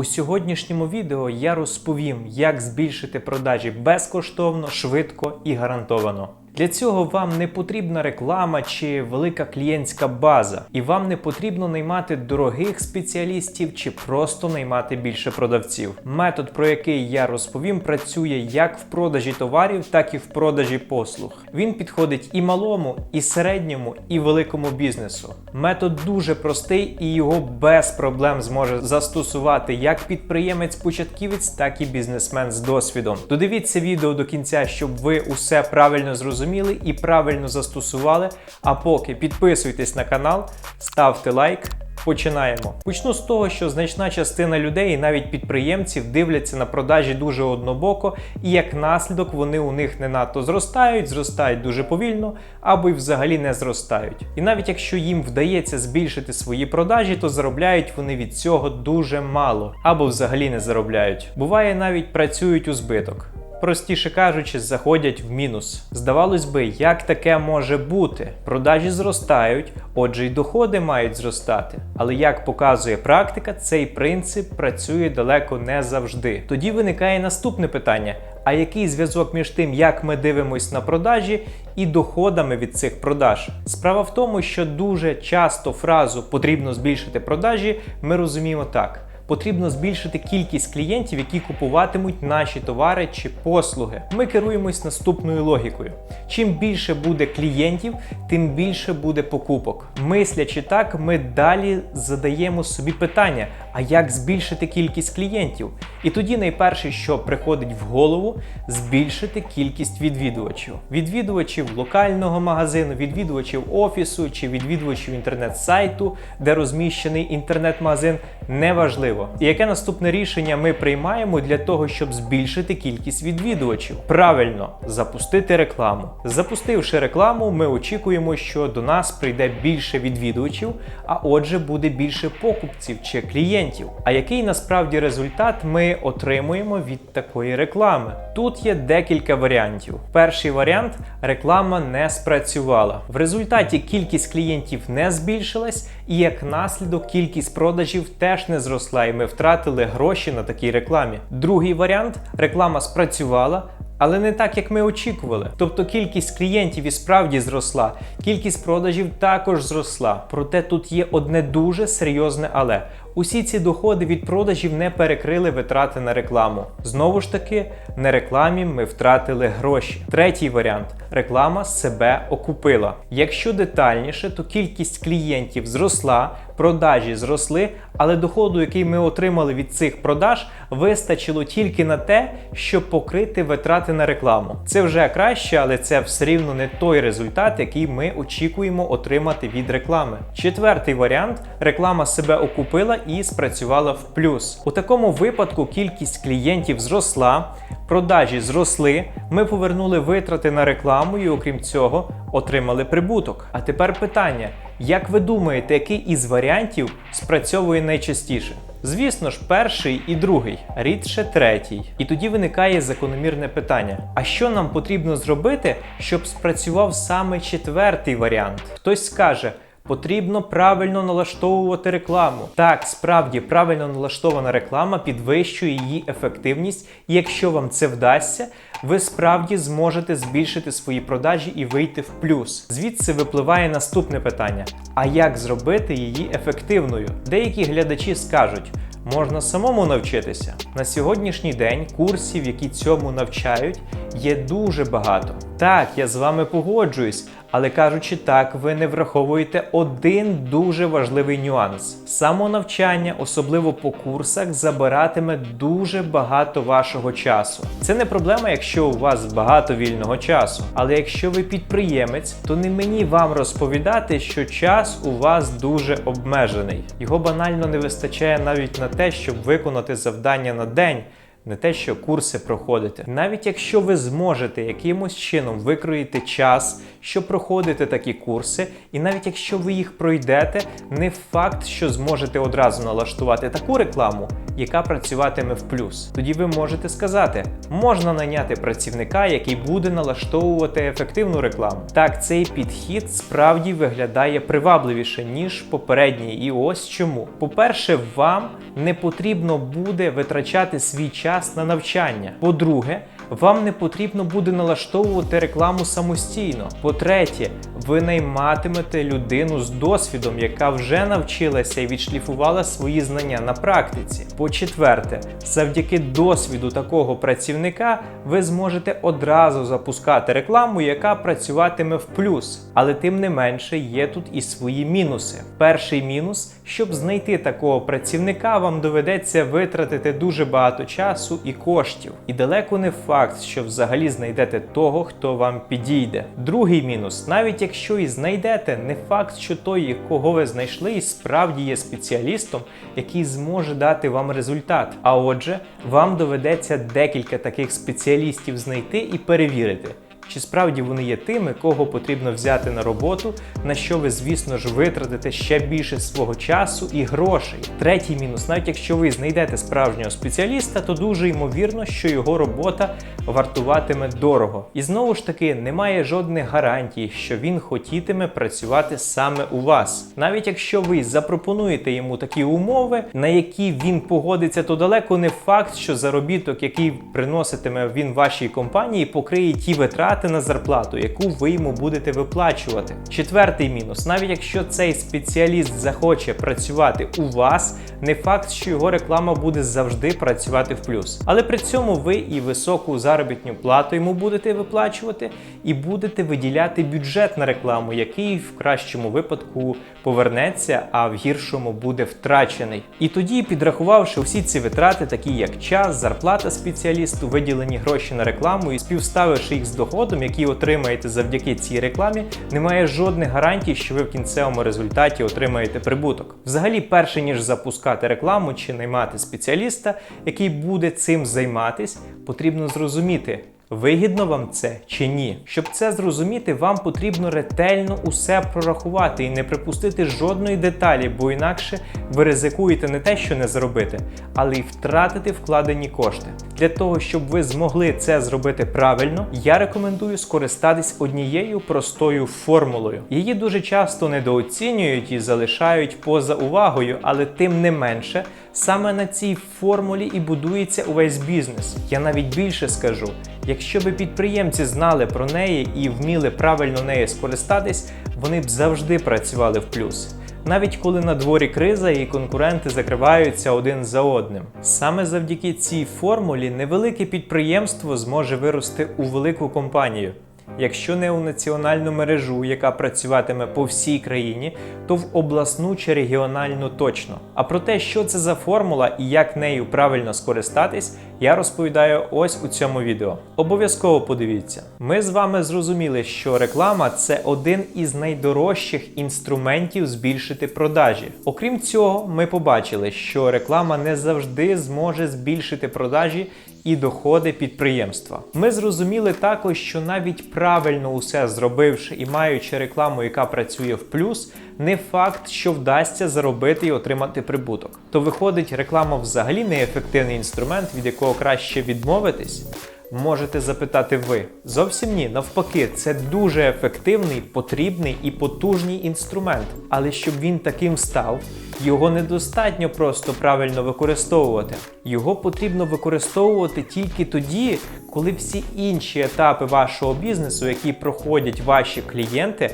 У сьогоднішньому відео я розповім, як збільшити продажі безкоштовно, швидко і гарантовано. Для цього вам не потрібна реклама чи велика клієнтська база, і вам не потрібно наймати дорогих спеціалістів чи просто наймати більше продавців. Метод, про який я розповім, працює як в продажі товарів, так і в продажі послуг. Він підходить і малому, і середньому, і великому бізнесу. Метод дуже простий і його без проблем зможе застосувати як підприємець-початківець, так і бізнесмен з досвідом. Додивіться відео до кінця, щоб ви усе правильно зрозуміли і правильно застосували. А поки підписуйтесь на канал, ставте лайк. Починаємо. Почну з того, що значна частина людей, і навіть підприємців, дивляться на продажі дуже однобоко, і як наслідок вони у них не надто зростають, зростають дуже повільно або й взагалі не зростають. І навіть якщо їм вдається збільшити свої продажі, то заробляють вони від цього дуже мало або взагалі не заробляють. Буває, навіть працюють у збиток. Простіше кажучи, заходять в мінус. Здавалось би, як таке може бути? Продажі зростають, отже, й доходи мають зростати. Але як показує практика, цей принцип працює далеко не завжди. Тоді виникає наступне питання: а який зв'язок між тим, як ми дивимось на продажі, і доходами від цих продаж? Справа в тому, що дуже часто фразу потрібно збільшити продажі, ми розуміємо так потрібно збільшити кількість клієнтів, які купуватимуть наші товари чи послуги. Ми керуємось наступною логікою: чим більше буде клієнтів, тим більше буде покупок. Мислячи так, ми далі задаємо собі питання: а як збільшити кількість клієнтів? І тоді найперше, що приходить в голову, збільшити кількість відвідувачів. Відвідувачів локального магазину, відвідувачів офісу чи відвідувачів інтернет-сайту, де розміщений інтернет-магазин, неважливо. І яке наступне рішення ми приймаємо для того, щоб збільшити кількість відвідувачів? Правильно, запустити рекламу. Запустивши рекламу, ми очікуємо, що до нас прийде більше відвідувачів, а отже, буде більше покупців чи клієнтів. А який насправді результат ми отримуємо від такої реклами? Тут є декілька варіантів. Перший варіант реклама не спрацювала. В результаті кількість клієнтів не збільшилась, і як наслідок кількість продажів теж не зросла, і ми втратили гроші на такій рекламі. Другий варіант реклама спрацювала. Але не так, як ми очікували. Тобто кількість клієнтів і справді зросла, кількість продажів також зросла. Проте тут є одне дуже серйозне але. Усі ці доходи від продажів не перекрили витрати на рекламу. Знову ж таки, на рекламі ми втратили гроші. Третій варіант реклама себе окупила. Якщо детальніше, то кількість клієнтів зросла, продажі зросли, але доходу, який ми отримали від цих продаж, вистачило тільки на те, щоб покрити витрати на рекламу. Це вже краще, але це все рівно не той результат, який ми очікуємо отримати від реклами. Четвертий варіант реклама себе окупила і спрацювала в плюс. У такому випадку кількість клієнтів зросла, продажі зросли. Ми повернули витрати на рекламу і, окрім цього, отримали прибуток. А тепер питання: як ви думаєте, який із варіантів спрацьовує найчастіше? Звісно ж, перший і другий, рідше третій. І тоді виникає закономірне питання: а що нам потрібно зробити, щоб спрацював саме четвертий варіант? Хтось скаже. Потрібно правильно налаштовувати рекламу. Так, справді правильно налаштована реклама підвищує її ефективність, і якщо вам це вдасться, ви справді зможете збільшити свої продажі і вийти в плюс. Звідси випливає наступне питання: а як зробити її ефективною? Деякі глядачі скажуть. Можна самому навчитися. На сьогоднішній день курсів, які цьому навчають, є дуже багато. Так, я з вами погоджуюсь, але кажучи так, ви не враховуєте один дуже важливий нюанс: самонавчання, особливо по курсах, забиратиме дуже багато вашого часу. Це не проблема, якщо у вас багато вільного часу. Але якщо ви підприємець, то не мені вам розповідати, що час у вас дуже обмежений. Його банально не вистачає навіть на те, щоб виконати завдання на день. Не те, що курси проходите. Навіть якщо ви зможете якимось чином викроїти час, щоб проходити такі курси, і навіть якщо ви їх пройдете, не факт, що зможете одразу налаштувати таку рекламу, яка працюватиме в плюс. Тоді ви можете сказати, можна найняти працівника, який буде налаштовувати ефективну рекламу. Так, цей підхід справді виглядає привабливіше, ніж попередній. І ось чому. По-перше, вам не потрібно буде витрачати свій час на навчання. По-друге, вам не потрібно буде налаштовувати рекламу самостійно. По-третє, ви найматимете людину з досвідом, яка вже навчилася і відшліфувала свої знання на практиці. По-четверте, завдяки досвіду такого працівника ви зможете одразу запускати рекламу, яка працюватиме в плюс. Але тим не менше є тут і свої мінуси. Перший мінус, щоб знайти такого працівника, вам доведеться витратити дуже багато часу і коштів. І далеко не факт, що взагалі знайдете того, хто вам підійде. Другий мінус, навіть якщо і знайдете, не факт, що той, кого ви знайшли, і справді є спеціалістом, який зможе дати вам результат. А отже, вам доведеться декілька таких спеціалістів знайти і перевірити. Чи справді вони є тими, кого потрібно взяти на роботу, на що ви, звісно ж, витратите ще більше свого часу і грошей. Третій мінус, навіть якщо ви знайдете справжнього спеціаліста, то дуже ймовірно, що його робота вартуватиме дорого. І знову ж таки, немає жодних гарантій, що він хотітиме працювати саме у вас. Навіть якщо ви запропонуєте йому такі умови, на які він погодиться, то далеко не факт, що заробіток, який приноситиме він вашій компанії, покриє ті витрати на зарплату, яку ви йому будете виплачувати. Четвертий мінус: навіть якщо цей спеціаліст захоче працювати у вас, не факт, що його реклама буде завжди працювати в плюс. Але при цьому ви і високу заробітну плату йому будете виплачувати, і будете виділяти бюджет на рекламу, який в кращому випадку повернеться, а в гіршому буде втрачений. І тоді, підрахувавши всі ці витрати, такі як час, зарплата спеціалісту, виділені гроші на рекламу і співставивши їх з доходом, який отримаєте завдяки цій рекламі, немає жодних гарантій, що ви в кінцевому результаті отримаєте прибуток. Взагалі, перше ніж запускати рекламу чи наймати спеціаліста, який буде цим займатись, потрібно зрозуміти. Вигідно вам це чи ні? Щоб це зрозуміти, вам потрібно ретельно усе прорахувати і не припустити жодної деталі, бо інакше ви ризикуєте не те, що не заробити, але й втратити вкладені кошти. Для того, щоб ви змогли це зробити правильно, я рекомендую скористатись однією простою формулою. Її дуже часто недооцінюють і залишають поза увагою, але тим не менше, саме на цій формулі і будується увесь бізнес. Я навіть більше скажу. Якщо би підприємці знали про неї і вміли правильно нею скористатись, вони б завжди працювали в плюс. Навіть коли на дворі криза і конкуренти закриваються один за одним. Саме завдяки цій формулі невелике підприємство зможе вирости у велику компанію. Якщо не у національну мережу, яка працюватиме по всій країні, то в обласну чи регіональну точно. А про те, що це за формула і як нею правильно скористатись, я розповідаю ось у цьому відео. Обов'язково подивіться. Ми з вами зрозуміли, що реклама це один із найдорожчих інструментів збільшити продажі. Окрім цього, ми побачили, що реклама не завжди зможе збільшити продажі і доходи підприємства. Ми зрозуміли також, що навіть правильно усе зробивши і маючи рекламу, яка працює в плюс, не факт, що вдасться заробити і отримати прибуток. То виходить, реклама взагалі неефективний інструмент, від якого краще відмовитись. Можете запитати ви. Зовсім ні, навпаки, це дуже ефективний, потрібний і потужний інструмент. Але щоб він таким став, його недостатньо просто правильно використовувати. Його потрібно використовувати тільки тоді, коли всі інші етапи вашого бізнесу, які проходять ваші клієнти,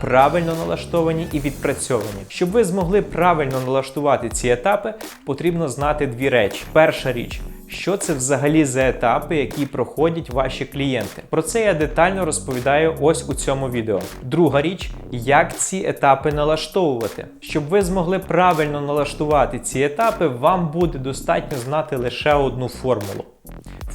правильно налаштовані і відпрацьовані. Щоб ви змогли правильно налаштувати ці етапи, потрібно знати дві речі. Перша річ. Що це взагалі за етапи, які проходять ваші клієнти? Про це я детально розповідаю ось у цьому відео. Друга річ, як ці етапи налаштовувати. Щоб ви змогли правильно налаштувати ці етапи, вам буде достатньо знати лише одну формулу.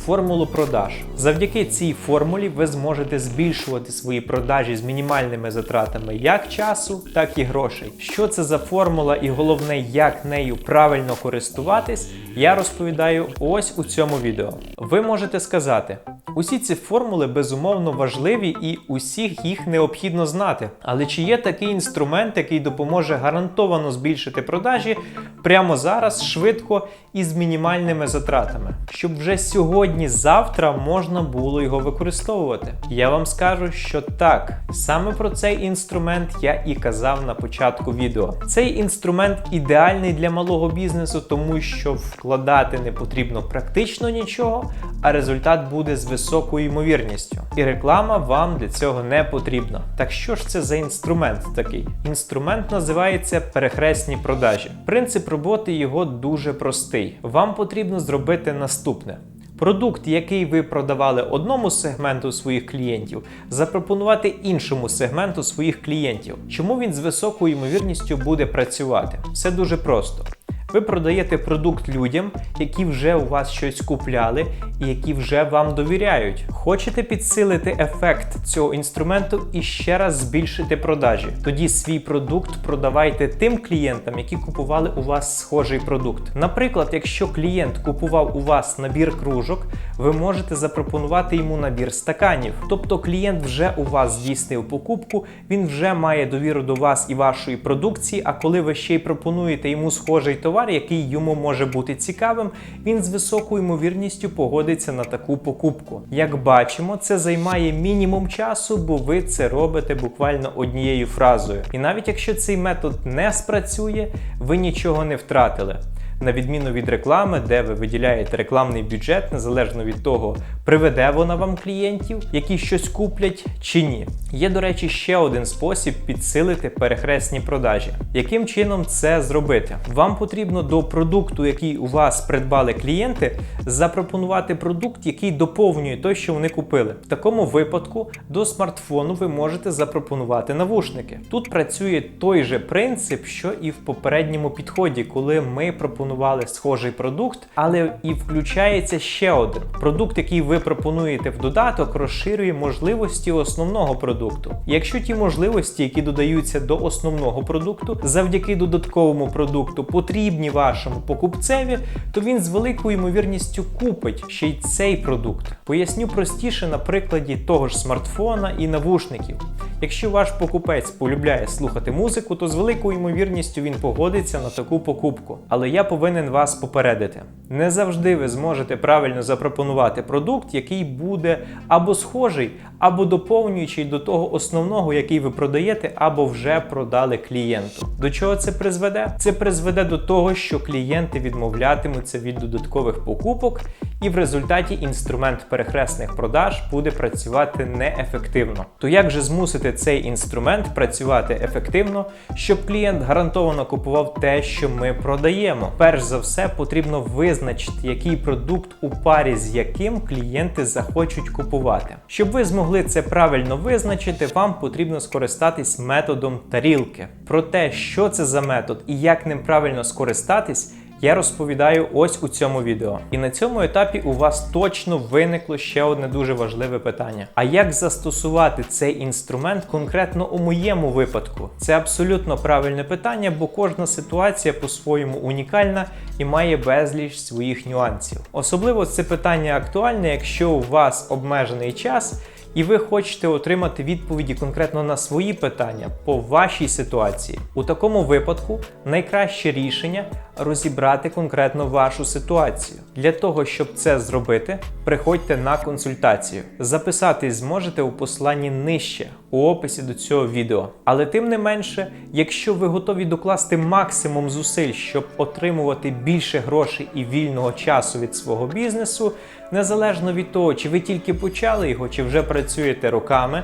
Формулу продаж. Завдяки цій формулі ви зможете збільшувати свої продажі з мінімальними затратами як часу, так і грошей. Що це за формула і головне, як нею правильно користуватись, я розповідаю ось у цьому відео. Ви можете сказати. Усі ці формули безумовно важливі і усіх їх необхідно знати. Але чи є такий інструмент, який допоможе гарантовано збільшити продажі прямо зараз, швидко і з мінімальними затратами, щоб вже сьогодні-завтра можна було його використовувати? Я вам скажу, що так, саме про цей інструмент я і казав на початку відео. Цей інструмент ідеальний для малого бізнесу, тому що вкладати не потрібно практично нічого, а результат буде з високою ймовірністю. І реклама вам для цього не потрібна. Так що ж це за інструмент такий? Інструмент називається перехресні продажі. Принцип роботи його дуже простий. Вам потрібно зробити наступне. Продукт, який ви продавали одному сегменту своїх клієнтів, запропонувати іншому сегменту своїх клієнтів. Чому він з високою ймовірністю буде працювати? Все дуже просто. Ви продаєте продукт людям, які вже у вас щось купляли і які вже вам довіряють. Хочете підсилити ефект цього інструменту і ще раз збільшити продажі. Тоді свій продукт продавайте тим клієнтам, які купували у вас схожий продукт. Наприклад, якщо клієнт купував у вас набір кружок, ви можете запропонувати йому набір стаканів. Тобто клієнт вже у вас здійснив покупку, він вже має довіру до вас і вашої продукції. А коли ви ще й пропонуєте йому схожий товар, який йому може бути цікавим, він з високою ймовірністю погодиться на таку покупку. Як бачимо, це займає мінімум часу, бо ви це робите буквально однією фразою. І навіть якщо цей метод не спрацює, ви нічого не втратили. На відміну від реклами, де ви виділяєте рекламний бюджет, незалежно від того, приведе вона вам клієнтів, які щось куплять чи ні. Є, до речі, ще один спосіб підсилити перехресні продажі. Яким чином це зробити? Вам потрібно до продукту, який у вас придбали клієнти, запропонувати продукт, який доповнює той, що вони купили. В такому випадку до смартфону ви можете запропонувати навушники. Тут працює той же принцип, що і в попередньому підході, коли ми пропонували схожий продукт, але і включається ще один продукт, який ви пропонуєте в додаток, розширює можливості основного продукту. Якщо ті можливості, які додаються до основного продукту, завдяки додатковому продукту потрібні вашому покупцеві, то він з великою ймовірністю купить ще й цей продукт. Поясню простіше на прикладі того ж смартфона і навушників. Якщо ваш покупець полюбляє слухати музику, то з великою ймовірністю він погодиться на таку покупку. Але я повинен вас попередити: не завжди ви зможете правильно запропонувати продукт, який буде або схожий, або доповнюючий до того основного, який ви продаєте, або вже продали клієнту. До чого це призведе? Це призведе до того, що клієнти відмовлятимуться від додаткових покупок, і в результаті інструмент перехресних продаж буде працювати неефективно. То як же змусити цей інструмент працювати ефективно, щоб клієнт гарантовано купував те, що ми продаємо? Перш за все, потрібно визначити, який продукт у парі з яким клієнти захочуть купувати. Щоб ви змогли це правильно визначити, вам потрібно скористатись методом тарілки. Про те, що це за метод і як ним правильно скористатись. Я розповідаю ось у цьому відео. І на цьому етапі у вас точно виникло ще одне дуже важливе питання: а як застосувати цей інструмент конкретно у моєму випадку? Це абсолютно правильне питання, бо кожна ситуація по-своєму унікальна і має безліч своїх нюансів. Особливо це питання актуальне, якщо у вас обмежений час. І ви хочете отримати відповіді конкретно на свої питання по вашій ситуації. У такому випадку найкраще рішення розібрати конкретно вашу ситуацію. Для того, щоб це зробити, приходьте на консультацію. Записатись зможете у посланні нижче у описі до цього відео. Але тим не менше, якщо ви готові докласти максимум зусиль, щоб отримувати більше грошей і вільного часу від свого бізнесу, незалежно від того, чи ви тільки почали його, чи вже працюєте роками.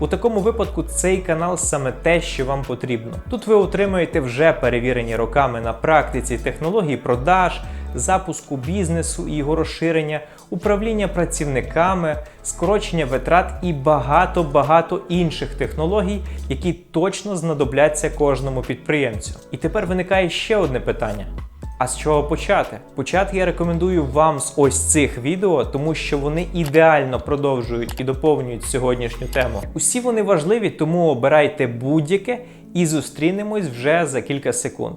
У такому випадку цей канал саме те, що вам потрібно. Тут ви отримаєте вже перевірені роками на практиці технології продаж, запуску бізнесу і його розширення, управління працівниками, скорочення витрат і багато-багато інших технологій, які точно знадобляться кожному підприємцю. І тепер виникає ще одне питання. А з чого почати? Почати я рекомендую вам з ось цих відео, тому що вони ідеально продовжують і доповнюють сьогоднішню тему. Усі вони важливі, тому обирайте будь-яке і зустрінемось вже за кілька секунд.